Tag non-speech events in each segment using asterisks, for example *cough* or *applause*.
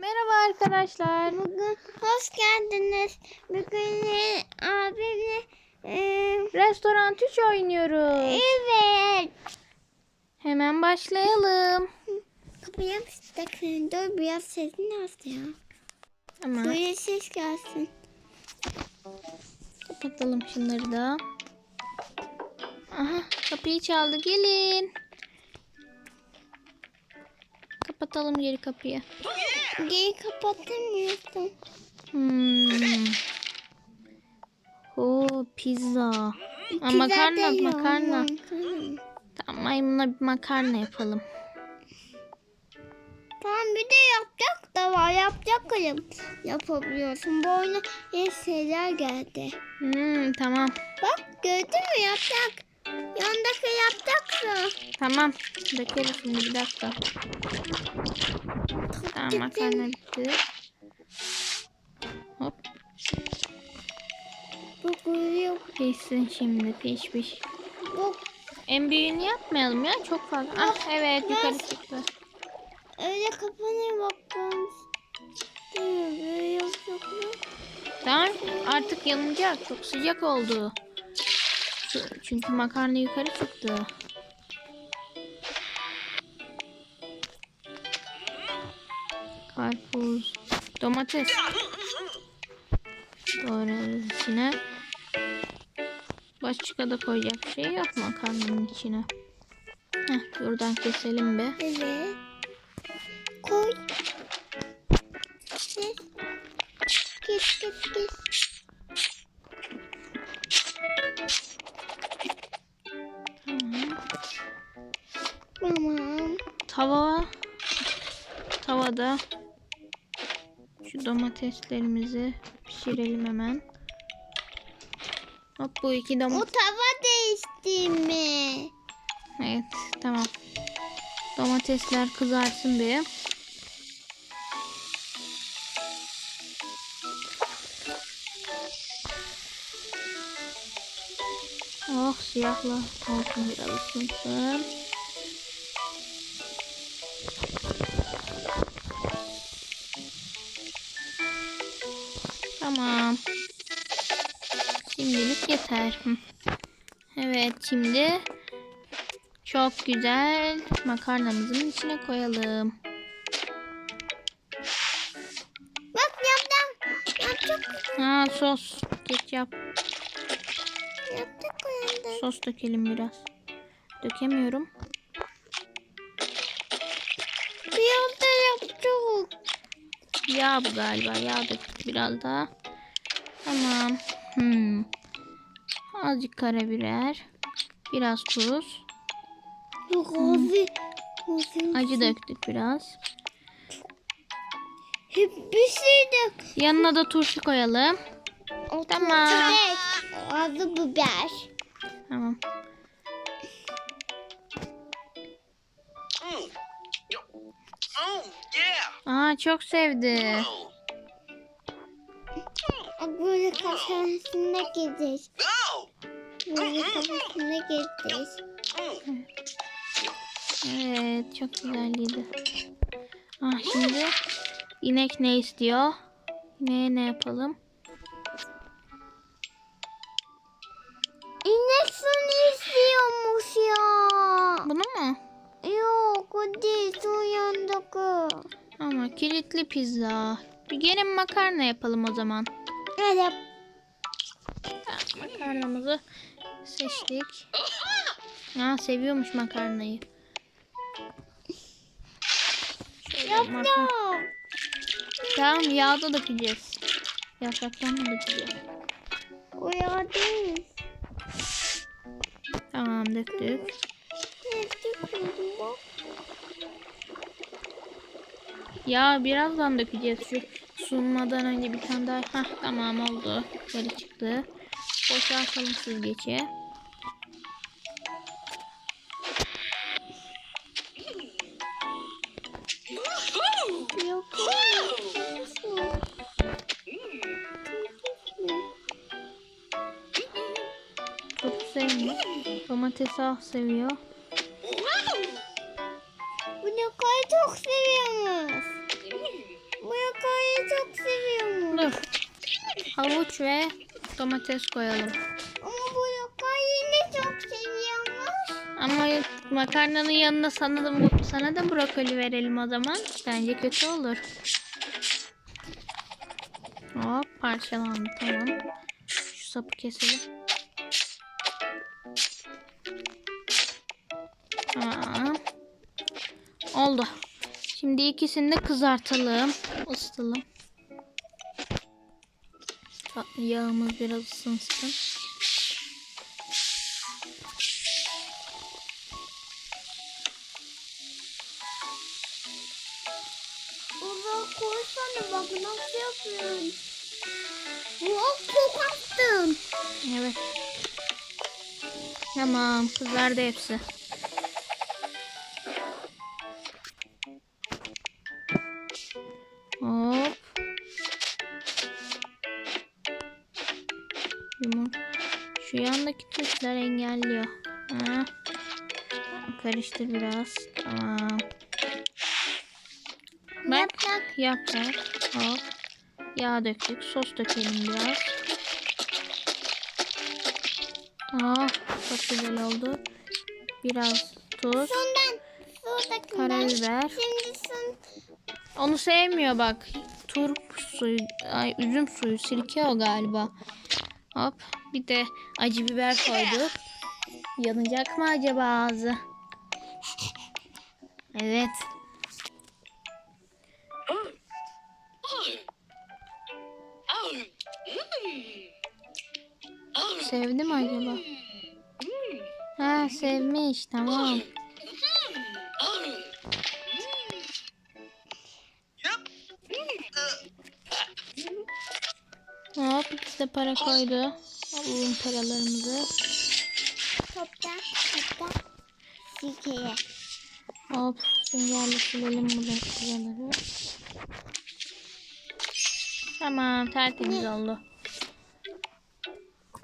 Merhaba arkadaşlar. Bugün hoş geldiniz. Bugün abimle e, Restoran 3 oynuyoruz. evet. Hemen başlayalım. *laughs* Kapıya mıstık. Dur biraz sesini az ya. Ama Böyle ses gelsin. kapatalım şunları da. Aha kapıyı çaldı gelin. Kapatalım geri kapıyı. Geri kapatamıyorsun. Hmm. Oo pizza. Aa, Pizza makarna değil, makarna. Tamam maymuna bir makarna yapalım. Tamam bir de yapacak da var. Yapacak kalım. Yapabiliyorsun. Bu oyuna yeni şeyler geldi. Hmm, tamam. Bak gördün mü yapacak. Yandaki yapacak mı? Tamam. Dökeriz şimdi bir dakika. Tamam makarna bitti. Hop Bu kuruyor. pişsin şimdi piş piş. Bu En büyüğünü yapmayalım ya çok fazla. Ah evet yukarı çıktı. öyle kapanıyor bakın. Değil mi? Böyle yapacak mı? Tamam artık yanacak çok sıcak oldu. Çünkü makarna yukarı çıktı. Karpuz, domates. Doğrarız içine. Başka da koyacak bir şey yok makarnanın içine. Heh, buradan keselim be. Evet. Koy. Kes. Kes kes kes. Tavada şu domateslerimizi pişirelim hemen. Hop bu iki O domates. tava değişti mi? Evet tamam. Domatesler kızarsın bir. Oh siyahla olsun biraz ısınsın. Tamam. Şimdilik yeter. Evet şimdi çok güzel makarnamızın içine koyalım. Bak yaptım. Yaptık. Ha sos, ketçap, Yaptık koyandı. sos dökelim biraz. Dökemiyorum. Biraz da yaptık. Yağ bu galiba. Yağ döktük biraz daha. Tamam. Hmm. Azıcık karabiber. Biraz tuz. Yok abi. Acı döktük biraz. Hep bir şey dök. Yanına da turşu koyalım. O Tamam. turşu Adı biber. Tamam. Oh, yeah. Aa çok sevdi. Böyle kafasına gideceğiz. No. Böyle kafasına gideceğiz. Mm. Evet çok güzel yedi. Ah şimdi inek ne istiyor? İneğe ne yapalım? İnek suni istiyormuş ya. Bunu mu? Yok o değil su yandaki. Ama kilitli pizza. Bir gene makarna yapalım o zaman. Tamam, makarnamızı seçtik. Aa seviyormuş makarnayı. Makarna- Yaptım. Tamam yağda dökeceğiz. Yapraktan da dökeceğiz. O ya değil. Tamam döktük. Ya birazdan dökeceğiz şu sunmadan önce bir tane daha. Hah tamam oldu. Böyle çıktı. Boşaltalım süzgeci. Yok. Çok sevmiyor. Domatesi ah seviyor. Havuç ve domates koyalım. Ama brokoliyi çok seviyormuş. Ama makarnanın yanına sana da, sana da brokoli verelim o zaman. Bence kötü olur. Hop parçalandı tamam. Şu sapı keselim. Tamam. Oldu. Şimdi ikisini de kızartalım. Isıtalım. Yağımız biraz ısınsın. Baba koysana bak nasıl yapıyorum. Wow çok attım. Evet. Tamam kızardı hepsi. Tuşlar engelliyor. Ha. Karıştır biraz. Tamam. Bak. Yaprak. Yaprak. Hop. Yağ döktük. Sos dökelim biraz. Aa, çok güzel oldu. Biraz tuz. Şuradakinden. Karabiber. Şimdi sen. Onu sevmiyor bak. Turp suyu, ay üzüm suyu, sirke o galiba. Hop. Bir de acı biber koyduk. Yanacak mı acaba ağzı? Evet. Sevdi mi acaba? Ha sevmiş tamam. Hop ikisi de para koydu. Alalım paralarımızı. Topla. Topla. Sirkeye. Hop süngerle silelim bu da şuraları. Tamam tertemiz oldu.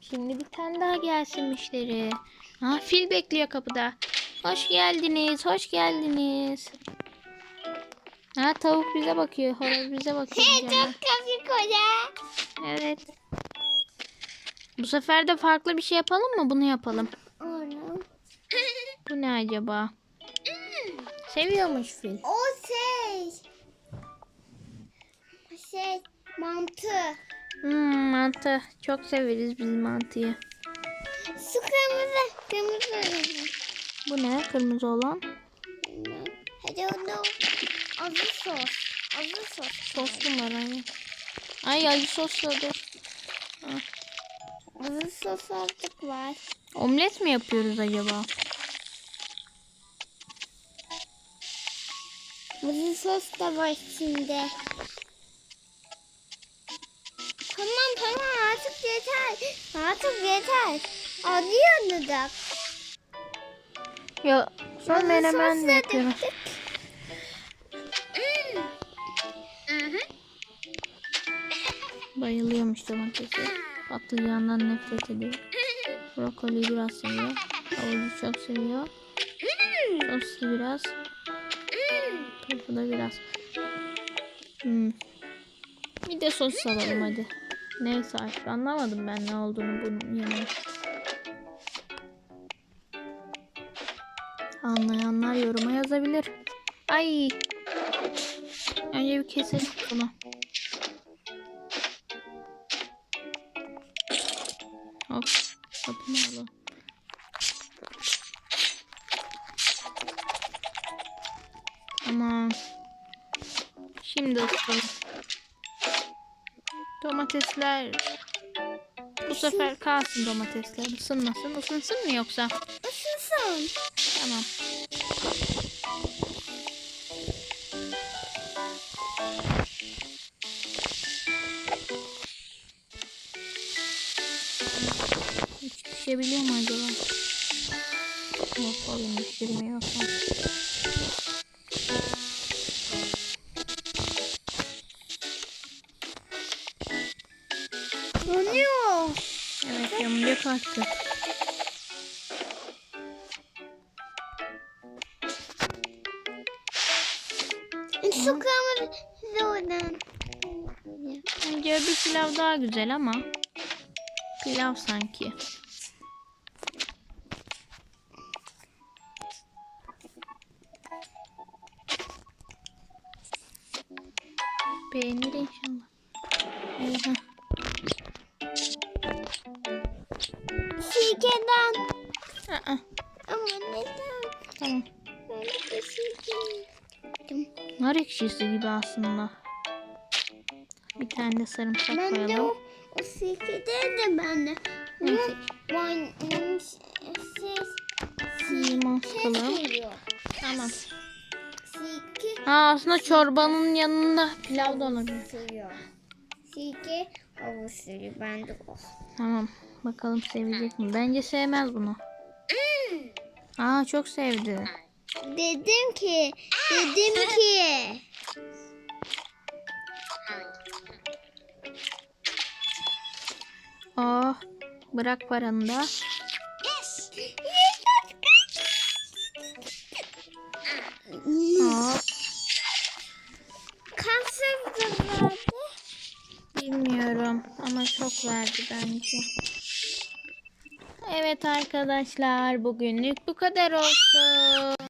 Şimdi bir tane daha gelsin müşteri. Ha fil bekliyor kapıda. Hoş geldiniz, hoş geldiniz. Ha tavuk bize bakıyor, horoz bize bakıyor. Çok komik hoca. Evet. Bu sefer de farklı bir şey yapalım mı? Bunu yapalım. Oğlum. Bu ne acaba? Seviyormuş fil. O şey. Şey mantı. Hmm, mantı. Çok severiz biz mantıyı. Su kırmızı. Kırmızı. Bu ne? Kırmızı olan. Hadi onu. Azı sos. Azı sos. Soslu mu var hani? Ay acı soslu Azı sos artık var. Omlet mi yapıyoruz acaba? Azı sos da var içinde. Tamam tamam artık yeter. Artık yeter. Acıyor dudak. Ya son menemen mi yapıyoruz? döktük. Bayılıyormuş domatesi. *laughs* Patlıcandan nefret ediyor. Brokoliyi biraz seviyor. Havucu çok seviyor. Soslu biraz. Turpu da biraz. Hmm. Bir de sos alalım hadi. Neyse artık anlamadım ben ne olduğunu bunun yemeği. Anlayanlar yoruma yazabilir. Ay. Önce bir keselim bunu. Domatesler bu sefer kalsın domatesler. Isınmasın. Isınsın mı yoksa? Isınsın. Tamam. Hiç pişebiliyor mu acaba? Yok oğlum pişirmiyorsa. Yanıyor. Evet yanacak artık. Su kırmızı oradan. Bence öbür pilav daha güzel ama. Pilav sanki. Beğenir inşallah. Eyvah. Sirkeden. Aa, Ama neden? tamam. Böyle bir sirke yedim. Nar ekşisi gibi aslında. Bir tane de sarımsak Ben de koyalım. o, o sirke değil de ben de. Neyse. Ben, ben Limon sıkalım. Tamam. Sirke Aa, aslında çorbanın yanında pilav da olabilir. Sirke havuç suyu bende o. Tamam. Bakalım sevecek mi? Bence sevmez bunu. Aa çok sevdi. Dedim ki, dedim ki. Oh bırak paranı da. Çok verdi bence. Evet arkadaşlar bugünlük bu kadar olsun.